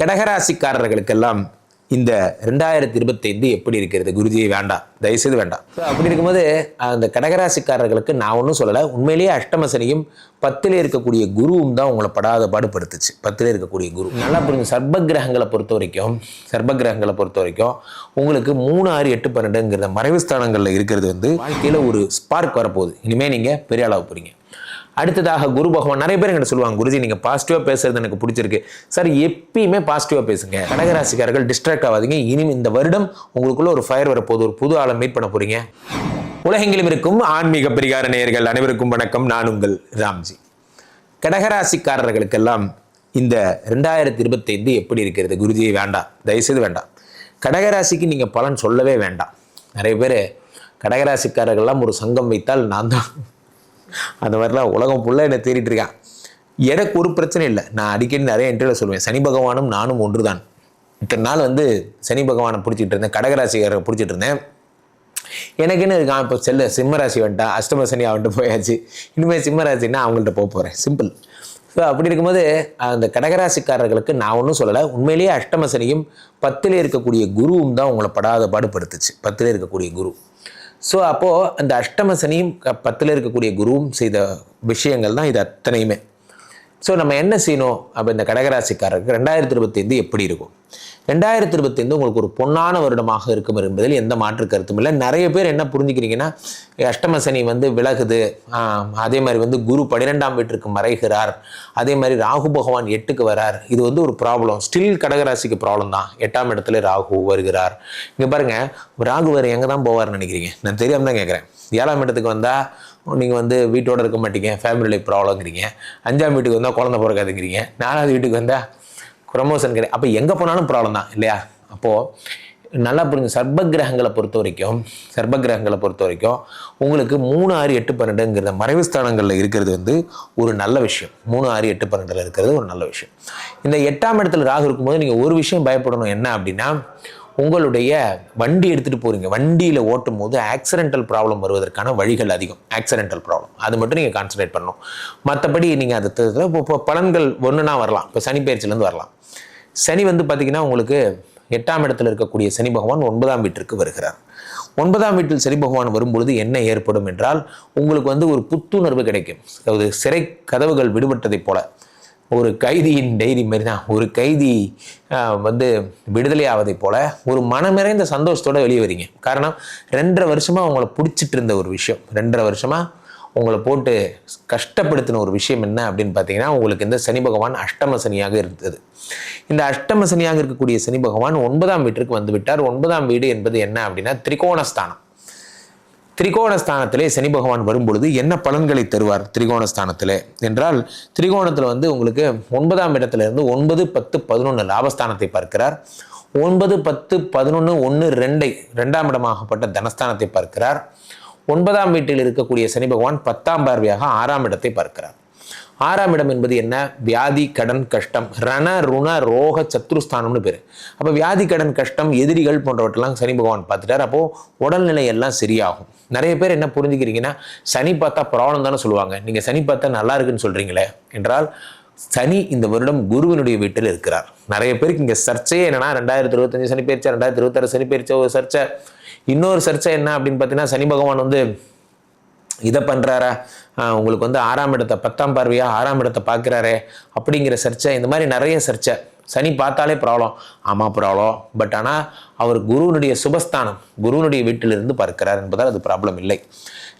கடகராசிக்காரர்களுக்கெல்லாம் இந்த ரெண்டாயிரத்தி இருபத்தைந்து எப்படி இருக்கிறது? குருஜி வேண்டாம். தயவுசெய்து வேண்டாம். அப்படி இருக்கும்போது அந்த கடகராசிக்காரர்களுக்கு நான் ஒன்றும் சொல்லலை. உண்மையிலேயே அஷ்டமசனியும் பத்தில் இருக்கக்கூடிய குருவும் தான் உங்களை படாத பாடுபடுத்துச்சு. பத்தில் இருக்கக்கூடிய குரு. நல்லா புரிஞ்சு சர்ப கிரகங்களை பொறுத்த வரைக்கும் சர்ப கிரகங்களை பொறுத்த வரைக்கும் உங்களுக்கு மூணு ஆறு எட்டு பன்னெண்டுங்கிற மறைவு ஸ்தானங்களில் இருக்கிறது வந்து வாழ்க்கையில் ஒரு ஸ்பார்க் வரப்போகுது. இனிமேல் நீங்கள் பெரிய அளவு போகிறீங்க அடுத்ததாக குரு பகவான் நிறைய பேர் என்கிட்ட சொல்லுவாங்க குருஜி நீங்கள் பாசிட்டிவாக பேசுறது எனக்கு பிடிச்சிருக்கு. சார் எப்பயுமே பாசிட்டிவாக பேசுங்க. கடகராசிக்காரர்கள் டிஸ்ட்ராக்ட் ஆகாதீங்க. இனி இந்த வருடம் உங்களுக்குள்ள ஒரு ஃபயர் வரப்போகுது ஒரு புது ஆளை மீட் பண்ண போறீங்க. உலகெங்கிலும் இருக்கும் ஆன்மீக பரிகார நேயர்கள் அனைவருக்கும் வணக்கம். நான் உங்கள் ராம்ஜி. கடகராசிக்காரர்களுக்கெல்லாம் இந்த ரெண்டாயிரத்தி இருபத்தைந்து எப்படி இருக்கிறது? குருஜி வேண்டாம். தயவுசெய்து வேண்டாம். கடகராசிக்கு நீங்கள் பலன் சொல்லவே வேண்டாம். நிறைய பேர் கடகராசிக்காரர்கள்லாம் ஒரு சங்கம் வைத்தால் நான் தான் அந்த மாதிரிலாம் உலகம் ஃபுல்லாக என்னை தேடிட்டு இருக்கான் எனக்கு ஒரு பிரச்சனை இல்லை. நான் அடிக்கடி நிறைய இன்டர்வியூ சொல்லுவேன். சனி பகவானும் நானும் ஒன்று தான் இத்தனை நாள் வந்து சனி பகவானை பிடிச்சிட்டு இருந்தேன். கடகராசிக்காரரை பிடிச்சிட்டு இருந்தேன். எனக்கு என்ன இருக்கான் இப்போ செல்ல சிம்மராசி வந்துட்டா அஷ்டம சனி அவன்ட்டு போயாச்சு. இனிமேல் சிம்மராசின்னா அவங்கள்ட்ட போக போகிறேன் சிம்பிள் ஸோ அப்படி இருக்கும்போது அந்த கடகராசிக்காரர்களுக்கு நான் ஒன்றும் சொல்லலை. உண்மையிலேயே அஷ்டம சனியும் பத்தில் இருக்கக்கூடிய குருவும் தான் உங்களை படாத பாடுபடுத்துச்சு பத்தில் இருக்கக்கூடிய குரு. ஸோ அப்போது அந்த அஷ்டம சனியும் க- பத்தில் இருக்கக்கூடிய குருவும் செய்த விஷயங்கள் தான் இது அத்தனையுமே. ஸோ நம்ம என்ன செய்யணும்? அப்போ இந்த கடகராசிக்காரருக்கு ரெண்டாயிரத்தி இருபத்தைந்து எப்படி இருக்கும்? ரெண்டாயிரத்தி இருபத்தைந்து உங்களுக்கு ஒரு பொன்னான வருடமாக இருக்கும் என்பதில் எந்த மாற்று கருத்தும் இல்லை. நிறைய பேர் என்ன புரிஞ்சுக்கிறீங்கன்னா அஷ்டம சனி வந்து விலகுது. அதே மாதிரி வந்து குரு பன்னிரெண்டாம் வீட்டிற்கு மறைகிறார். அதே மாதிரி ராகு பகவான் எட்டுக்கு வரார். இது வந்து ஒரு ப்ராப்ளம் ஸ்டில் கடகராசிக்கு ப்ராப்ளம் தான். எட்டாம் இடத்துல ராகு வருகிறார். இங்கே பாருங்க ராகு வேறு எங்கே தான் போவார்னு நினைக்கிறீங்க? நான் தெரியாமல் தான் கேட்குறேன் ஏழாம் இடத்துக்கு வந்தால் நீங்கள் வந்து வீட்டோட இருக்க மாட்டீங்க. ஃபேமிலி லைஃப் ப்ராப்ளம்ங்கிறீங்க அஞ்சாம் வீட்டுக்கு வந்தால் குழந்தை பிறக்காதுங்கிறீங்க. நாலாவது வீட்டுக்கு வந்தால் ப்ரமோஷன் கிடையாது அப்போ எங்கே போனாலும் ப்ராப்ளம் தான் இல்லையா? அப்போது நல்லா புரிஞ்சு சர்ப கிரகங்களை பொறுத்த வரைக்கும் சர்ப கிரகங்களை பொறுத்த வரைக்கும் உங்களுக்கு மூணு ஆறு எட்டு பன்னெண்டுங்கிற மறைவு ஸ்தானங்களில் இருக்கிறது வந்து ஒரு நல்ல விஷயம். மூணு ஆறு எட்டு பன்னெண்டில் இருக்கிறது ஒரு நல்ல விஷயம். இந்த எட்டாம் இடத்துல ராகு இருக்கும்போது நீங்கள் ஒரு விஷயம் பயப்படணும். என்ன அப்படின்னா உங்களுடைய வண்டி எடுத்துகிட்டு போகிறீங்க வண்டியில் ஓட்டும் போது ஆக்சிடென்டல் ப்ராப்ளம் வருவதற்கான வழிகள் அதிகம். ஆக்சிடென்டல் ப்ராப்ளம் அது மட்டும் நீங்கள் கான்சன்ட்ரேட் பண்ணணும். மற்றபடி நீங்கள் அது இப்போ இப்போ பலன்கள் ஒன்றுனா வரலாம். இப்போ சனி பயிற்சியிலேருந்து வரலாம். சனி வந்து பார்த்தீங்கன்னா உங்களுக்கு எட்டாம் இடத்துல இருக்கக்கூடிய சனி பகவான் ஒன்பதாம் வீட்டிற்கு வருகிறார். ஒன்பதாம் வீட்டில் சனி பகவான் வரும்பொழுது என்ன ஏற்படும் என்றால் உங்களுக்கு வந்து ஒரு புத்துணர்வு கிடைக்கும். அதாவது சிறை கதவுகள் விடுபட்டதைப் போல. ஒரு கைதியின் டைரி மாதிரி தான் ஒரு கைதி வந்து விடுதலை ஆவதைப் போல ஒரு மனமிறைந்த சந்தோஷத்தோட வெளியே வரீங்க. காரணம் ரெண்டரை வருஷமா உங்களை பிடிச்சிட்டு இருந்த ஒரு விஷயம். ரெண்டரை வருஷமா உங்களை போட்டு கஷ்டப்படுத்தின ஒரு விஷயம் என்ன அப்படின்னு பார்த்தீங்கன்னா உங்களுக்கு இந்த சனி பகவான் அஷ்டம சனியாக இருந்தது. இந்த அஷ்டம சனியாக இருக்கக்கூடிய சனி பகவான் ஒன்பதாம் வீட்டிற்கு வந்து விட்டார். ஒன்பதாம் வீடு என்பது என்ன அப்படின்னா திரிகோணஸ்தானம். திரிகோணஸ்தானத்திலே சனி பகவான் வரும்பொழுது என்ன பலன்களை தருவார் திரிகோணஸ்தானத்திலே? என்றால் திரிகோணத்தில் வந்து உங்களுக்கு ஒன்பதாம் இடத்துல இருந்து ஒன்பது பத்து பதினொன்று லாபஸ்தானத்தை பார்க்கிறார். ஒன்பது பத்து பதினொன்று ஒன்று ரெண்டை ரெண்டாம் இடமாகப்பட்ட தனஸ்தானத்தை பார்க்கிறார். ஒன்பதாம் வீட்டில் இருக்கக்கூடிய சனி பகவான் பத்தாம் பார்வையாக ஆறாம் இடத்தை பார்க்கிறார். ஆறாம் இடம் என்பது என்ன? வியாதி கடன் கஷ்டம். ரண ருண ரோக சத்ருஸ்தானம்னு பேர். அப்போ வியாதி கடன் கஷ்டம் எதிரிகள் போன்றவற்றெல்லாம் சனி பகவான் பார்த்துட்டார். அப்போது உடல்நிலை எல்லாம் சரியாகும். நிறைய பேர் என்ன புரிஞ்சுக்கிறீங்கன்னா சனி பார்த்தா ப்ராப்ளம் தானே சொல்லுவாங்க. நீங்கள் சனி பார்த்தா நல்லா இருக்குன்னு சொல்கிறீங்களே என்றால் சனி இந்த வருடம் குருவினுடைய வீட்டில் இருக்கிறார். நிறைய பேருக்கு இங்கே சர்ச்சையே என்னன்னா ரெண்டாயிரத்தி இருபத்தஞ்சு சனி பயிற்சி ரெண்டாயிரத்தி இருபத்தாறு சனி பயிற்சி ஒரு சர்ச்சை. இன்னொரு சர்ச்சை என்ன அப்படின்னு பார்த்தீங்கன்னா சனி பகவான் வந்து இதை பண்ணுறாரா உங்களுக்கு வந்து ஆறாம் இடத்தை பத்தாம் பார்வையாக ஆறாம் இடத்தை பார்க்குறாரே அப்படிங்கிற சர்ச்சை இந்த மாதிரி நிறைய சர்ச்சை. சனி பார்த்தாலே ப்ராப்ளம் ஆமாம் ப்ராப்ளம் பட் ஆனால் அவர் குருவினுடைய சுபஸ்தானம் குருவினுடைய வீட்டிலிருந்து பார்க்கிறார் என்பதால் அது ப்ராப்ளம் இல்லை.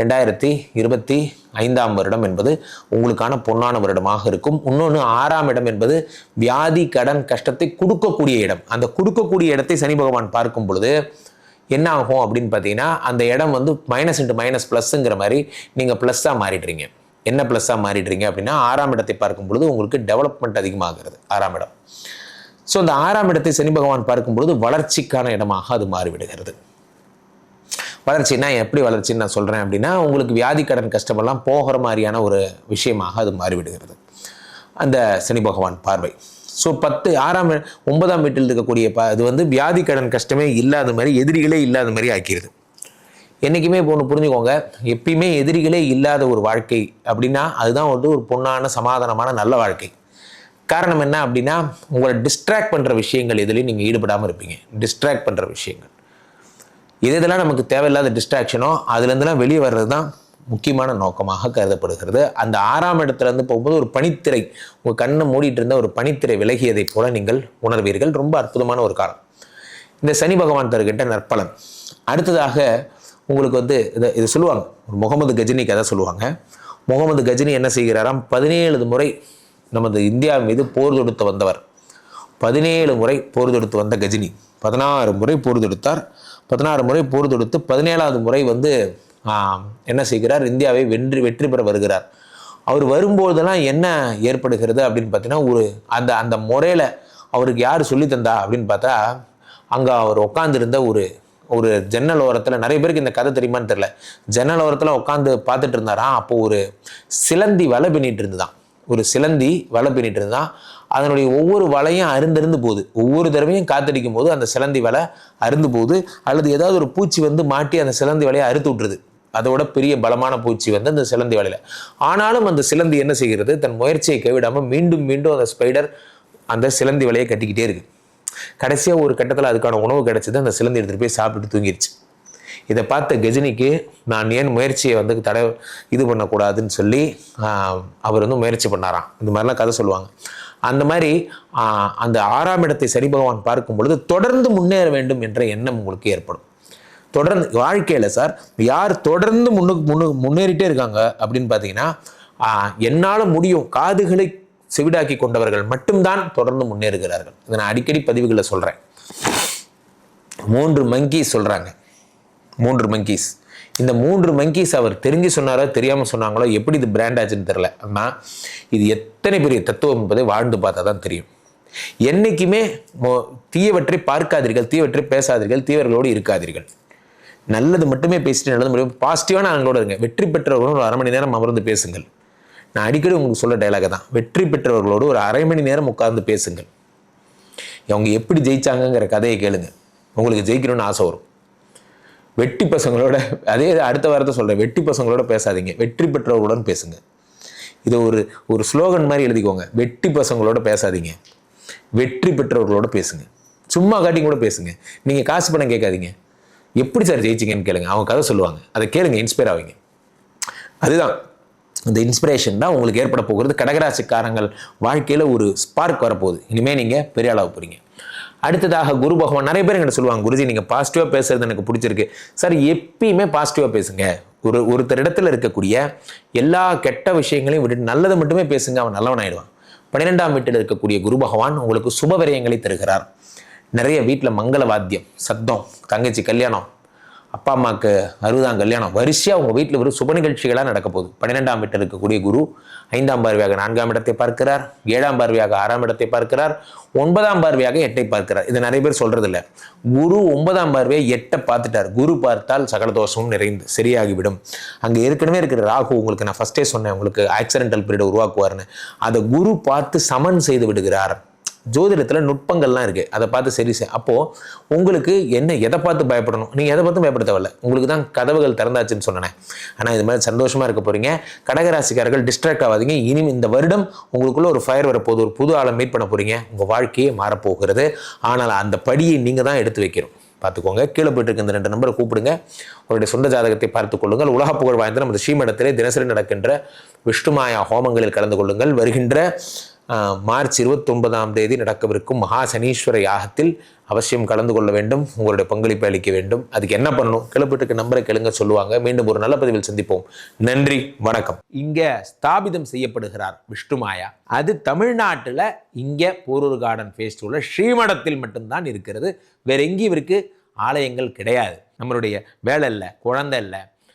ரெண்டாயிரத்தி இருபத்தி ஐந்தாம் வருடம் என்பது உங்களுக்கான பொன்னான வருடமாக இருக்கும். இன்னொன்று ஆறாம் இடம் என்பது வியாதி கடன் கஷ்டத்தை கொடுக்கக்கூடிய இடம். அந்த கொடுக்கக்கூடிய இடத்தை சனி பகவான் பார்க்கும் பொழுது என்ன ஆகும் அப்படின்னு பார்த்தீங்கன்னா அந்த இடம் வந்து மைனஸ் இன்ட்டு மைனஸ் ப்ளஸ்ஸுங்கிற மாதிரி நீங்கள் ப்ளஸ்ஸாக மாறிடுறீங்க. என்ன ப்ளஸ்ஸாக மாறிடுறீங்க அப்படின்னா ஆறாம் இடத்தை பார்க்கும் பொழுது உங்களுக்கு டெவலப்மெண்ட் அதிகமாகிறது ஆறாம் இடம். ஸோ அந்த ஆறாம் இடத்தை சனி பகவான் பார்க்கும் பொழுது வளர்ச்சிக்கான இடமாக அது மாறிவிடுகிறது. வளர்ச்சின்னா எப்படி வளர்ச்சின்னு நான் சொல்கிறேன் அப்படின்னா உங்களுக்கு வியாதி கடன் கஷ்டமெல்லாம் போகிற மாதிரியான ஒரு விஷயமாக அது மாறிவிடுகிறது. அந்த சனி பகவான் பார்வை. ஸோ பத்து ஆறாம் ஒன்பதாம் வீட்டில் இருக்கக்கூடிய ப இது வந்து வியாதி கடன் கஷ்டமே இல்லாத மாதிரி எதிரிகளே இல்லாத மாதிரி ஆக்கிடுது என்றைக்குமே இப்போ ஒன்று புரிஞ்சுக்கோங்க எப்பயுமே எதிரிகளே இல்லாத ஒரு வாழ்க்கை அப்படின்னா அதுதான் வந்து ஒரு பொண்ணான சமாதானமான நல்ல வாழ்க்கை. காரணம் என்ன அப்படின்னா உங்களை டிஸ்ட்ராக்ட் பண்ணுற விஷயங்கள் எதுலேயும் நீங்கள் ஈடுபடாமல் இருப்பீங்க. டிஸ்ட்ராக்ட் பண்ணுற விஷயங்கள். எது இதெல்லாம் நமக்கு தேவையில்லாத டிஸ்ட்ராக்ஷனோ அதுலேருந்துலாம் வெளியே வர்றது தான் முக்கியமான நோக்கமாக கருதப்படுகிறது. அந்த ஆறாம் இடத்துலேருந்து போகும்போது ஒரு பனித்திரை உங்கள் கண்ணை மூடிட்டு இருந்த ஒரு பனித்திரை விலகியதைப் போல நீங்கள் உணர்வீர்கள். ரொம்ப அற்புதமான ஒரு காலம். இந்த சனி பகவான் தருகின்ற நற்பலன். அடுத்ததாக உங்களுக்கு வந்து இதை இது சொல்லுவாங்க. ஒரு முகமது கஜினி கதை சொல்லுவாங்க. முகமது கஜினி என்ன செய்கிறாராம்? பதினேழு முறை நமது இந்தியா மீது போர் தொடுத்து வந்தவர். பதினேழு முறை போர் தொடுத்து வந்த கஜினி. பதினாறு முறை போர் தொடுத்தார். பதினாறு முறை போர் தொடுத்து பதினேழாவது முறை வந்து என்ன செய்கிறார்? இந்தியாவை வெற்றி வெற்றி பெற வருகிறார். அவர் வரும்போதெல்லாம் என்ன ஏற்படுகிறது அப்படின்னு பார்த்தீங்கன்னா ஒரு அந்த அந்த முறையில் அவருக்கு யார் சொல்லி தந்தா அப்படின்னு பார்த்தா அங்கே அவர் உட்காந்துருந்த ஒரு ஒரு ஜன்னல் ஓரத்தில் நிறைய பேருக்கு இந்த கதை தெரியுமான்னு தெரில ஜன்னல் ஓரத்தில் உட்காந்து பார்த்துட்டு இருந்தாராம் அப்போ ஒரு சிலந்தி வலை பின்னிட்டு இருந்துதான். ஒரு சிலந்தி வலை பின்னிட்டு இருந்தான். அதனுடைய ஒவ்வொரு வலையும் அருந்திருந்து போகுது. ஒவ்வொரு தடவையும் காத்தடிக்கும் போது அந்த சிலந்தி வலை அருந்து போகுது. அல்லது ஏதாவது ஒரு பூச்சி வந்து மாட்டி அந்த சிலந்தி வலையை அறுத்து விட்டுருது. அதோட பெரிய பலமான பூச்சி வந்து அந்த சிலந்தி வலையில. ஆனாலும் அந்த சிலந்தி என்ன செய்கிறது? தன் முயற்சியை கைவிடாமல் மீண்டும் மீண்டும் அந்த ஸ்பைடர் அந்த சிலந்தி வலையை கட்டிக்கிட்டே இருக்கு. கடைசியாக ஒரு கட்டத்தில் அதுக்கான உணவு கிடைச்சது அந்த சிலந்தி எடுத்துகிட்டு போய் சாப்பிட்டு தூங்கிருச்சு. இதை பார்த்த கஜினிக்கு நான் ஏன் முயற்சியை வந்து தடை இது பண்ணக்கூடாதுன்னு சொல்லி அவர் வந்து முயற்சி பண்ணாராம். இந்த மாதிரிலாம் கதை சொல்லுவாங்க. அந்த மாதிரி அந்த ஆறாம் இடத்தை சனி பகவான் பார்க்கும் பொழுது தொடர்ந்து முன்னேற வேண்டும் என்ற எண்ணம் உங்களுக்கு ஏற்படும். தொடர்ந்து வாழ்க்கையில் சார் யார் தொடர்ந்து முன்னுக்கு முன்னு முன்னேறிட்டே இருக்காங்க அப்படின்னு பார்த்தீங்கன்னா என்னால் முடியும். காதுகளை செவிடாக்கி கொண்டவர்கள் மட்டும்தான் தொடர்ந்து முன்னேறுகிறார்கள். இதை நான் அடிக்கடி பதிவுகளில் சொல்கிறேன் மூன்று மங்கீஸ் சொல்கிறாங்க மூன்று மங்கீஸ் இந்த மூன்று மங்கீஸ் அவர் தெரிஞ்சு சொன்னாரோ தெரியாமல் சொன்னாங்களோ எப்படி இது பிராண்ட் ஆச்சுன்னு தெரில ஆனால் இது எத்தனை பெரிய தத்துவம் என்பதை வாழ்ந்து பார்த்தா தான் தெரியும். என்னைக்குமே மோ- தீயவற்றை பார்க்காதீர்கள் தீயவற்றை பேசாதீர்கள் தீவர்களோடு இருக்காதீர்கள். நல்லது மட்டுமே பேசிட்டு நல்லது மட்டுமே பாசிட்டிவான ஆளுங்களோட இருங்க. வெற்றி பெற்றவர்களோட ஒரு அரை மணி நேரம் அமர்ந்து பேசுங்கள். நான் அடிக்கடி உங்களுக்கு சொல்ல டைலாக தான் வெற்றி பெற்றவர்களோடு ஒரு அரை மணி நேரம் உட்கார்ந்து பேசுங்கள். அவங்க எப்படி ஜெயிச்சாங்கங்கிற கதையை கேளுங்க. உங்களுக்கு ஜெயிக்கணும்னு ஆசை வரும். வெட்டி பசங்களோட அதே அடுத்த வாரத்தை சொல்கிறேன் வெட்டி பசங்களோட பேசாதீங்க. வெற்றி பெற்றவர்களுடன் பேசுங்க. இதை ஒரு ஒரு ஸ்லோகன் மாதிரி எழுதிக்கோங்க. வெட்டி பசங்களோட பேசாதீங்க. வெற்றி பெற்றவர்களோட பேசுங்க. சும்மா காட்டி கூட பேசுங்க. நீங்கள் காசு பணம் கேட்காதீங்க. எப்படி சார் ஜெயிச்சிங்கன்னு கேளுங்க. அவங்க கதை சொல்லுவாங்க. அதை கேளுங்க இன்ஸ்பயர் ஆவீங்க. அதுதான். இந்த இன்ஸ்பிரேஷன் தான் உங்களுக்கு ஏற்பட போகிறது. கடகராசிக்காரங்கள் வாழ்க்கையில் ஒரு ஸ்பார்க் வரப்போகுது. இனிமேல் நீங்கள் பெரிய அளவு போகிறீங்க அடுத்ததாக குரு பகவான். நிறைய பேர் என்கிட்ட சொல்லுவாங்க குருஜி நீங்கள் பாசிட்டிவாக பேசுறது எனக்கு பிடிச்சிருக்கு. சார் எப்பயுமே பாசிட்டிவாக பேசுங்க. ஒரு ஒருத்தர் இடத்துல இருக்கக்கூடிய எல்லா கெட்ட விஷயங்களையும் விட்டுட்டு நல்லதை மட்டுமே பேசுங்க. அவன் நல்லவன் ஆயிடுவான் பன்னிரெண்டாம் வீட்டில் இருக்கக்கூடிய குரு பகவான் உங்களுக்கு சுப விரயங்களை தருகிறார். நிறைய வீட்டில் மங்கள வாத்தியம் சத்தம் தங்கச்சி கல்யாணம் அப்பா அம்மாவுக்கு அறுபதாம் கல்யாணம். வரிசையாக உங்கள் வீட்டில் வரும் சுப நிகழ்ச்சிகளாக நடக்க போகுது. பன்னிரெண்டாம் வீட்டில் இருக்கக்கூடிய குரு ஐந்தாம் பார்வையாக நான்காம் இடத்தை பார்க்கிறார் ஏழாம் பார்வையாக ஆறாம் இடத்தை பார்க்கிறார் ஒன்பதாம் பார்வையாக எட்டை பார்க்கிறார். இது நிறைய பேர் சொல்கிறது இல்லை குரு ஒன்பதாம் பார்வையை எட்டை பார்த்துட்டார். குரு பார்த்தால் சகல தோஷமும் நிறைந்து சரியாகிவிடும். அங்கே ஏற்கனவே இருக்கிற ராகு உங்களுக்கு நான் ஃபஸ்ட்டே சொன்னேன் உங்களுக்கு ஆக்சிடென்டல் பீரியட் உருவாக்குவார்னு அதை குரு பார்த்து சமன் செய்து விடுகிறார். ஜோதிடத்தில் நுட்பங்கள்லாம் இருக்குது அதை பார்த்து சரி செய். அப்போது உங்களுக்கு என்ன எதை பார்த்து பயப்படணும்? நீங்கள் எதை பார்த்தும் பயப்பட தேவையில்ல. உங்களுக்கு தான் கதவுகள் திறந்தாச்சுன்னு சொன்னேன். ஆனால் இது மாதிரி சந்தோஷமாக இருக்க போகிறீங்க கடகராசிக்காரர்கள் டிஸ்ட்ராக்ட் ஆகாதீங்க. இனி இந்த வருடம் உங்களுக்குள்ளே ஒரு ஃபயர் வரப்போகுது. ஒரு புது ஆளை மீட் பண்ண போகிறீங்க உங்கள் வாழ்க்கையே மாறப்போகிறது. ஆனால் அந்த படியை நீங்கள் தான் எடுத்து வைக்கணும். பார்த்துக்கோங்க. கீழே போயிட்டு இருக்க இந்த ரெண்டு நம்பரை கூப்பிடுங்க. உங்களுடைய சொந்த ஜாதகத்தை பார்த்துக் கொள்ளுங்கள். உலக புகழ் வாய்ந்த நமது ஸ்ரீமடத்திலே தினசரி நடக்கின்ற விஷ்ணுமாயா ஹோமங்களில் கலந்து கொள்ளுங்கள். வருகின்ற மார்ச் இருபத்தொன்பதாம் தேதி நடக்கவிருக்கும் மகா சனீஸ்வர யாகத்தில் அவசியம் கலந்து கொள்ள வேண்டும் உங்களுடைய பங்களிப்பை அளிக்க வேண்டும். அதுக்கு என்ன பண்ணணும்? கிளப்பிட்டுக்கு நம்பரை கேளுங்க சொல்லுவாங்க. மீண்டும் ஒரு நல்ல பதிவில் சந்திப்போம். நன்றி வணக்கம். இங்கே ஸ்தாபிதம் செய்யப்படுகிறார் விஷ்ணுமாயா அது தமிழ்நாட்டில் இங்கே போரூர் கார்டன் ஃபேஸ்டிவலில் ஸ்ரீமடத்தில் மட்டும்தான் இருக்கிறது. வேற எங்கேயும் இவருக்கு ஆலயங்கள் கிடையாது. நம்மளுடைய வேலை இல்லை குழந்தை இல்லை